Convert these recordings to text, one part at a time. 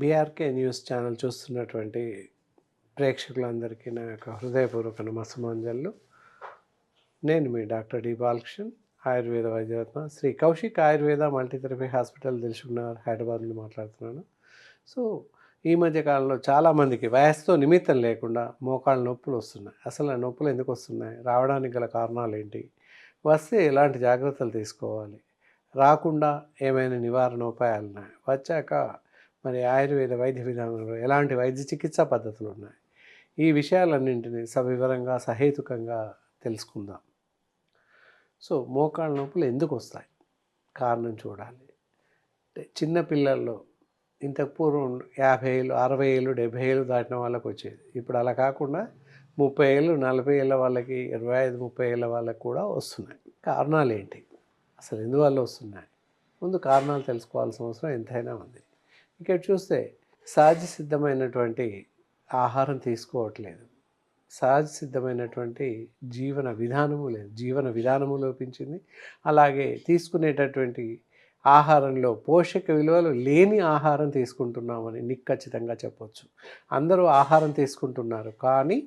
BRK news channel చూస్తున్నటువంటి ప్రేక్షకులందరికీ నా యొక్క హృదయపూర్వక నమస్సమాంజలు. నేను మీ doctor D Balakrishnan Ayurveda Vaidyaratna Shri Kaushik Ayurveda multitherapy hospital దిల్సుకున్నారు Hyderabad నుండి మాట్లాడుతున్నాను. సో ఈ మధ్య కాలంలో చాలామందికి వయసుతో నిమిత్తం లేకుండా మోకాళ్ళ నొప్పులు వస్తున్నాయి. అసలు ఆ నొప్పులు ఎందుకు వస్తున్నాయి? రావడానికి గల కారణాలు ఏంటి? వస్తే ఎలాంటి జాగ్రత్తలు తీసుకోవాలి? రాకుండా ఏమైనా నివారణ ఉపాయాలు ఉన్నాయి వచ్చాక మరి ఆయుర్వేద వైద్య విధానంలో ఎలాంటి వైద్య చికిత్సా పద్ధతులు ఉన్నాయి? ఈ విషయాలన్నింటినీ సవివరంగా సహేతుకంగా తెలుసుకుందాం. సో మోకాళ్ళ నొప్పులు ఎందుకు వస్తాయి? కారణం చూడాలి. అంటే చిన్నపిల్లల్లో ఇంతకు పూర్వం యాభై ఏళ్ళు అరవై ఏళ్ళు డెబ్భై ఏళ్ళు దాటిన వాళ్ళకి వచ్చేది. ఇప్పుడు అలా కాకుండా ముప్పై ఏళ్ళు నలభై ఏళ్ళ వాళ్ళకి ఇరవై ఐదు ముప్పై ఏళ్ళ వాళ్ళకి కూడా వస్తున్నాయి. కారణాలు ఏంటి అసలు ఎందువల్ల వస్తున్నాయి? ముందు కారణాలు తెలుసుకోవాల్సిన అవసరం ఎంతైనా ఉంది. ఇక్కడ చూస్తే సహజ సిద్ధమైనటువంటి ఆహారం తీసుకోవట్లేదు. సహజ సిద్ధమైనటువంటి జీవన విధానము లేదు. జీవన విధానము లోపించింది. అలాగే తీసుకునేటటువంటి ఆహారంలో పోషక విలువలు లేని ఆహారం తీసుకుంటున్నామని నిక్కచ్చితంగా చెప్పొచ్చు. అందరూ ఆహారం తీసుకుంటున్నారు కానీ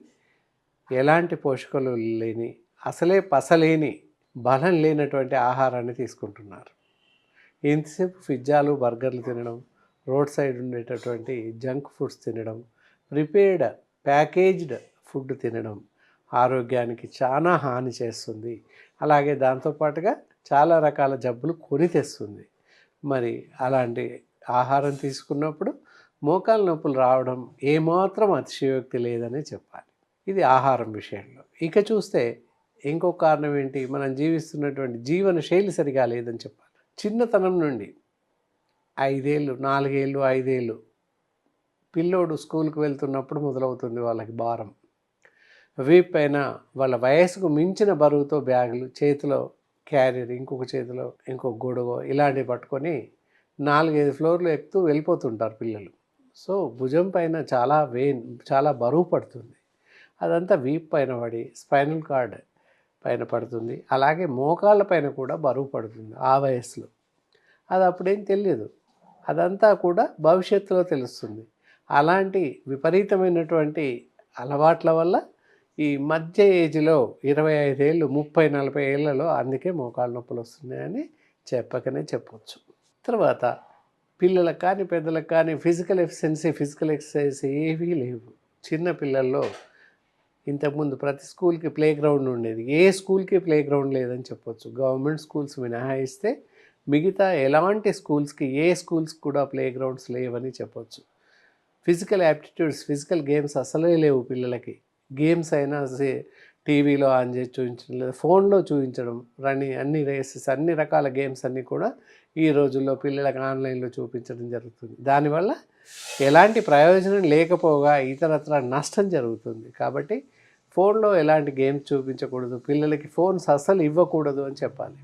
ఎలాంటి పోషకాలు లేని అసలే పసలేని బలం లేనటువంటి ఆహారాన్ని తీసుకుంటున్నారు. ఎంతసేపు పిజ్జాలు బర్గర్లు తినడం? రోడ్ సైడ్ ఉండేటటువంటి జంక్ ఫుడ్స్ తినడం ప్రిపేర్డ్ ప్యాకేజ్డ్ ఫుడ్ తినడం ఆరోగ్యానికి చాలా హాని చేస్తుంది. అలాగే దాంతోపాటుగా చాలా రకాల జబ్బులు కొని తెస్తుంది. మరి అలాంటి ఆహారం తీసుకున్నప్పుడు మోకాలు నొప్పులు రావడం ఏమాత్రం అతిశయోక్తి లేదనే చెప్పాలి. ఇది ఆహారం విషయంలో. ఇక చూస్తే ఇంకో కారణం ఏంటి? మనం జీవిస్తున్నటువంటి జీవన శైలి సరిగా లేదని చెప్పాలి. చిన్నతనం నుండి ఐదేళ్ళు నాలుగేళ్ళు ఐదేళ్ళు. పిల్లోడు స్కూల్కి వెళ్తున్నప్పుడు మొదలవుతుంది వాళ్ళకి భారం. వీప్ పైన వాళ్ళ వయసుకు మించిన బరువుతో బ్యాగులు చేతిలో క్యారియర్ ఇంకొక చేతిలో ఇంకొక గొడుగో ఇలాంటివి పట్టుకొని నాలుగైదు ఫ్లోర్లు ఎక్కుతూ వెళ్ళిపోతుంటారు పిల్లలు. సో భుజం పైన చాలా వెయిన్ చాలా బరువు పడుతుంది. అదంతా వీప్ పైన పడి స్పైనల్ కార్డ్ పైన పడుతుంది. అలాగే మోకాళ్ళ పైన కూడా బరువు పడుతుంది ఆ వయసులో. అది అప్పుడేం తెలియదు అదంతా కూడా భవిష్యత్తులో తెలుస్తుంది. అలాంటి విపరీతమైనటువంటి అలవాట్ల వల్ల ఈ మధ్య ఏజ్లో ఇరవై ఐదేళ్ళు ముప్పై నలభై ఏళ్ళలో అందుకే మోకాళ్ళ నొప్పులు వస్తున్నాయని చెప్పకనే చెప్పవచ్చు తర్వాత పిల్లలకు కానీ పెద్దలకు కానీ ఫిజికల్ ఎఫిషియన్సీ ఫిజికల్ ఎక్సర్సైజ్ ఏవీ లేవు. చిన్న పిల్లల్లో ఇంతకుముందు ప్రతి స్కూల్కి ప్లే గ్రౌండ్ ఉండేది. ఏ స్కూల్కి ప్లే గ్రౌండ్ లేదని చెప్పొచ్చు. గవర్నమెంట్ స్కూల్స్ మినహాయిస్తే మిగతా ఎలాంటి స్కూల్స్కి ఏ స్కూల్స్కి కూడా ప్లే గ్రౌండ్స్ లేవని చెప్పొచ్చు. ఫిజికల్ యాప్టిట్యూడ్స్ ఫిజికల్ గేమ్స్ అసలే లేవు పిల్లలకి. గేమ్స్ అయినా టీవీలో ఆన్ చేసి చూపించడం లేదా. ఫోన్లో చూపించడం రన్నింగ్ అన్ని రేసెస్ అన్ని రకాల గేమ్స్ అన్నీ కూడా ఈ రోజుల్లో పిల్లలకు ఆన్లైన్లో చూపించడం జరుగుతుంది. దానివల్ల ఎలాంటి ప్రయోజనం లేకపోగా ఇతరత్ర నష్టం జరుగుతుంది. కాబట్టి ఫోన్లో ఎలాంటి గేమ్స్ చూపించకూడదు. పిల్లలకి ఫోన్స్ అస్సలు ఇవ్వకూడదు అని చెప్పాలి.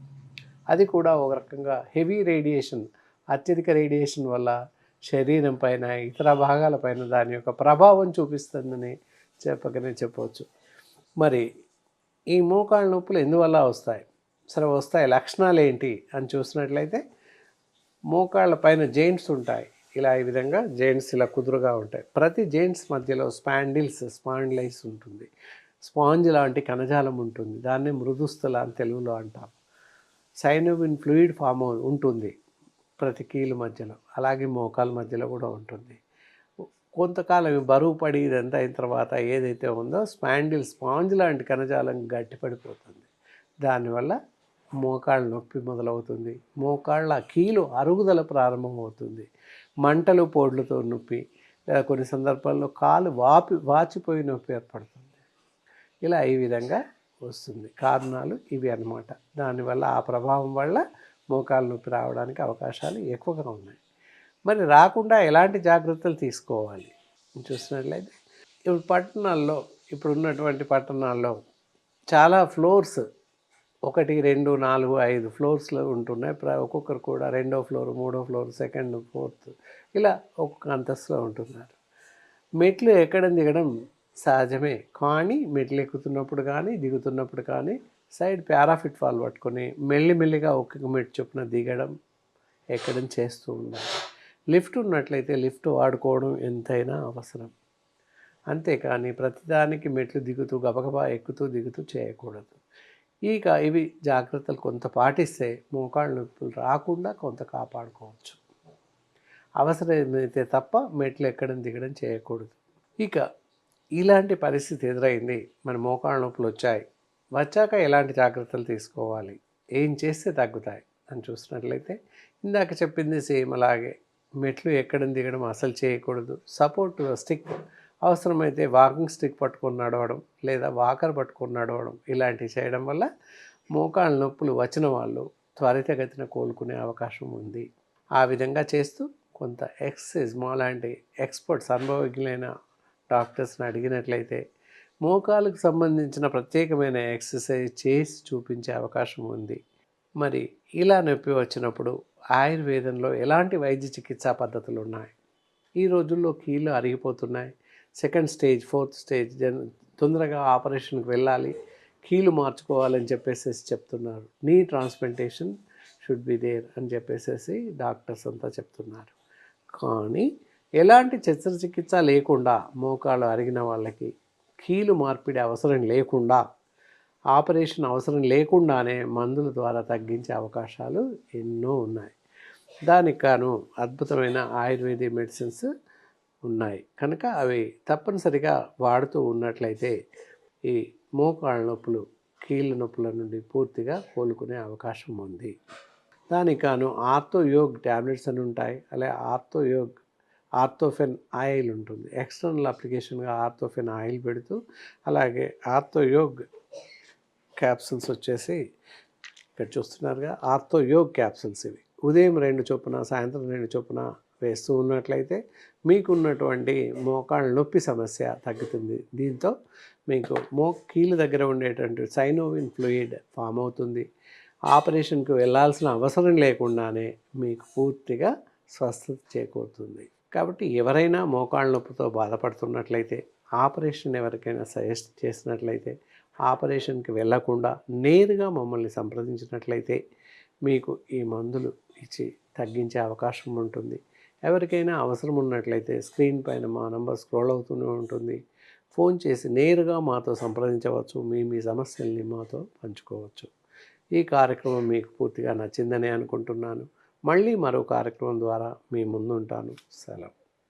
అది కూడా ఒక రకంగా హెవీ రేడియేషన్ అత్యధిక రేడియేషన్ వల్ల శరీరం పైన ఇతర భాగాలపైన దాని యొక్క ప్రభావం చూపిస్తుందని చెప్పకనే చెప్పవచ్చు. మరి ఈ మోకాళ్ళ నొప్పులు ఎందువల్ల వస్తాయి? సరే వస్తాయి లక్షణాలు ఏంటి అని చూసినట్లయితే మోకాళ్ళ పైన జెయింట్స్ ఉంటాయి. ఇలా ఈ విధంగా జెయింట్స్ ఇలా కుదురుగా ఉంటాయి. ప్రతి జెయింట్స్ మధ్యలో స్పాండిల్స్ స్పాండిలైస్ ఉంటుంది. స్పాంజ్ లాంటి కణజాలం ఉంటుంది. దాన్ని మృదుస్థల అని తెలుగులో అంటాం. సైనోవిన్ ఫ్లూయిడ్ ఫామ్ ఉంటుంది. ప్రతి కీలు మధ్యలో అలాగే మోకాల మధ్యలో కూడా ఉంటుంది. కొంతకాలం బరువు పడి ఇదంతా అయిన తర్వాత ఏదైతే ఉందో స్పాండిల్ స్పాంజ్ లాంటి కణజాలం గట్టిపడిపోతుంది దానివల్ల మోకాళ్ళ నొప్పి మొదలవుతుంది. మోకాళ్ళ కీలు అరుగుదల ప్రారంభమవుతుంది. మంటలు పోడ్లతో నొప్పి లేదా కొన్ని సందర్భాల్లో కాలు వాపి వాచిపోయి నొప్పి ఏర్పడుతుంది. ఇలా ఈ విధంగా వస్తుంది. కారణాలు ఇవి అన్నమాట. దానివల్ల ఆ ప్రభావం వల్ల మోకాలు నొప్పి రావడానికి అవకాశాలు ఎక్కువగా ఉన్నాయి. మరి రాకుండా ఎలాంటి జాగ్రత్తలు తీసుకోవాలి? చూసినట్లయితే ఇప్పుడు పట్టణాల్లో ఇప్పుడు ఉన్నటువంటి పట్టణాల్లో చాలా ఫ్లోర్స్ ఒకటి రెండు నాలుగు ఐదు ఫ్లోర్స్లో ఉంటున్నాయి. ప్ర ఒక్కొక్కరు కూడా రెండో ఫ్లోర్ మూడో ఫ్లోర్ సెకండ్ ఫోర్త్ ఇలా ఒక్కొక్క అంతస్తులో ఉంటున్నారు. మెట్లు ఎక్కడం దిగడం సహజమే. కానీ మెట్లు ఎక్కుతున్నప్పుడు కానీ దిగుతున్నప్పుడు కానీ సైడ్ పారాఫిట్ ఫాల్ పట్టుకొని మెల్లిమెల్లిగా ఒక్కొక్క మెట్టు చొప్పున దిగడం ఎక్కడం చేస్తూ ఉండాలి. లిఫ్ట్ ఉన్నట్లయితే లిఫ్ట్ వాడుకోవడం ఎంతైనా అవసరం. అంతేకాని ప్రతిదానికి మెట్లు దిగుతూ గబగబా ఎక్కుతూ దిగుతూ చేయకూడదు. ఇక ఇవి జాగ్రత్తలు కొంత పాటిస్తే మోకాళ్ళ నొప్పులు రాకుండా కొంత కాపాడుకోవచ్చు. అవసరమైతే తప్ప మెట్లు ఎక్కడం దిగడం చేయకూడదు. ఇక ఇలాంటి పరిస్థితి ఎదురైంది. మన మోకాళ్ళ నొప్పులు వచ్చాయి. వచ్చాక ఎలాంటి జాగ్రత్తలు తీసుకోవాలి? ఏం చేస్తే తగ్గుతాయి? అని చూసినట్లయితే ఇందాక చెప్పింది సేమ్ అలాగే. మెట్లు ఎక్కడం దిగడం అసలు చేయకూడదు. సపోర్ట్ స్టిక్ అవసరమైతే వాకింగ్ స్టిక్ పట్టుకొని నడవడం లేదా వాకర్ పట్టుకొని నడవడం ఇలాంటివి చేయడం వల్ల మోకాళ్ళ నొప్పులు వచ్చిన వాళ్ళు త్వరితగతిన కోలుకునే అవకాశం ఉంది. ఆ విధంగా చేస్తూ కొంత ఎక్సర్సైజ్ మాలాంటి ఎక్స్పర్ట్స్ అనుభవజ్ఞులైన డాక్టర్స్ని అడిగినట్లయితే మోకాలకు సంబంధించిన ప్రత్యేకమైన ఎక్సర్సైజ్ చేసి చూపించే అవకాశం ఉంది. మరి ఇలా నొప్పి వచ్చినప్పుడు ఆయుర్వేదంలో ఎలాంటి వైద్య చికిత్సా పద్ధతులు ఉన్నాయి? ఈ రోజుల్లో కీళ్ళు అరిగిపోతున్నాయి. సెకండ్ స్టేజ్ ఫోర్త్ స్టేజ్ జన్ తొందరగా ఆపరేషన్కి వెళ్ళాలి. కీలు మార్చుకోవాలని చెప్పేసి చెప్తున్నారు. నీ ట్రాన్స్ప్లాంటేషన్ షుడ్ బి దేర్ అని చెప్పేసి డాక్టర్స్ అంతా చెప్తున్నారు. కానీ ఎలాంటి శస్త్రచికిత్స లేకుండా మోకాలు అరిగిన వాళ్ళకి కీలు మార్పిడి అవసరం లేకుండా ఆపరేషన్ అవసరం లేకుండానే మందుల ద్వారా తగ్గించే అవకాశాలు ఎన్నో ఉన్నాయి. దానికి గాను అద్భుతమైన ఆయుర్వేద మెడిసిన్స్ ఉన్నాయి. కనుక అవి తప్పనిసరిగా వాడుతూ ఉన్నట్లయితే ఈ మోకాళ్ళ నొప్పులు కీళ్ళ నొప్పుల నుండి పూర్తిగా కోలుకునే అవకాశం ఉంది. దానికి గాను ఆర్తో యోగ్ ట్యాబ్లెట్స్ అని ఉంటాయి. అలాగే ఆర్థోయోగ్ ఆర్థోఫెన్ ఆయిల్ ఉంటుంది. ఎక్స్టర్నల్ అప్లికేషన్గా ఆర్థోఫెన్ ఆయిల్ పెడుతూ అలాగే ఆర్థోయోగ్ క్యాప్సిల్స్ వచ్చేసి ఇక్కడ చూస్తున్నారుగా ఆర్థోయోగ్ క్యాప్సిల్స్ ఇవి. ఉదయం రెండు చొప్పున సాయంత్రం రెండు చొప్పున వేస్తూ ఉన్నట్లయితే మీకున్నటువంటి మోకాళ్ళ నొప్పి సమస్య తగ్గుతుంది. దీంతో మీకు మో కీలు దగ్గర ఉండేటువంటి సైనోవిన్ ఫ్లూయిడ్ ఫామ్ అవుతుంది. ఆపరేషన్కి వెళ్ళాల్సిన అవసరం లేకుండానే మీకు పూర్తిగా స్వస్థత చేకూరుతుంది. కాబట్టి ఎవరైనా మోకాళ్ళ నొప్పితో బాధపడుతున్నట్లయితే ఆపరేషన్ ఎవరికైనా సజెస్ట్ చేసినట్లయితే ఆపరేషన్కి వెళ్ళకుండా నేరుగా మమ్మల్ని సంప్రదించినట్లయితే మీకు ఈ మందులు ఇచ్చి తగ్గించే అవకాశం ఉంటుంది. ఎవరికైనా అవసరం ఉన్నట్లయితే స్క్రీన్ పైన మా నంబర్ స్క్రోల్ అవుతూనే ఉంటుంది. ఫోన్ చేసి నేరుగా మాతో సంప్రదించవచ్చు. మీ మీ సమస్యల్ని మాతో పంచుకోవచ్చు. ఈ కార్యక్రమం మీకు పూర్తిగా నచ్చిందని అనుకుంటున్నాను. మళ్ళీ మరో కార్యక్రమం ద్వారా మీ ముందుంటాను. సెలవు.